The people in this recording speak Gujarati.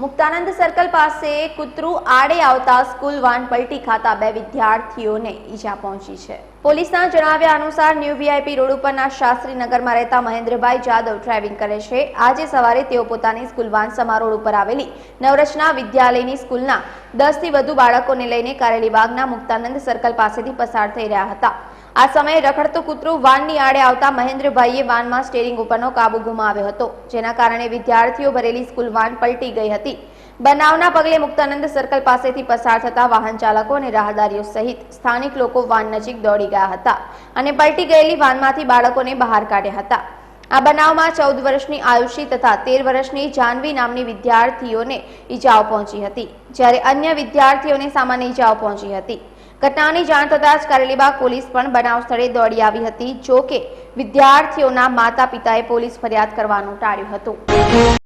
મુક્તાનંદ સર્કલ પાસે કૂતરું આડે આવતા સ્કૂલ વાન પલટી ખાતા બે વિદ્યાર્થીઓને ઈજા પહોંચી છે. પોલીસના જણાવ્યા અનુસાર ન્યૂ વીઆઈપી રોડ ઉપરના શાસ્ત્રીનગરમાં રહેતા મહેન્દ્રભાઈ જાદવ ડ્રાઇવિંગ કરે છે. આજે સવારે તેઓ પોતાની સ્કૂલ વાન સમારોહ ઉપર આવેલી નવરચના વિદ્યાલયની સ્કૂલના દસથી વધુ બાળકોને લઈને કારેલીબાગના મુક્તાનંદ સર્કલ પાસેથી પસાર થઈ રહ્યા હતા. આ સમયે રખડતું કૂતરું વાનની આડે આવતા મહેન્દ્રભાઈએ વાનમાં સ્ટેરિંગ ઉપરનો કાબુ ગુમાવ્યો હતો, જેના કારણે વિદ્યાર્થીઓ ભરેલી સ્કૂલ વાન પલટી ગઈ હતી. બનાવના પગલે મુક્તાનંદ સર્કલ પાસેથી પસાર થતા વાહન ચાલકો અને રાહદારીઓ સહિત સ્થાનિક લોકો વાન નજીક દોડી ગયા હતા અને પલટી ગયેલી વાનમાંથી બાળકોને બહાર કાઢ્યા હતા. આ બનાવમાં ચૌદ વર્ષની આયુષી તથા તેર વર્ષની જાનવી નામની વિદ્યાર્થીઓને ઈજાઓ પહોંચી હતી, જ્યારે અન્ય વિદ્યાર્થીઓને સામાન્ય ઈજાઓ પહોંચી હતી. ઘટનાની જાણ થતાં જ કારેલીબાગ પોલીસ પણ બનાવ સ્થળે દોડી આવી હતી જો કે વિદ્યાર્થીઓના માતા પિતાએ પોલીસ ફરિયાદ કરવાનું ટાળ્યું હતું.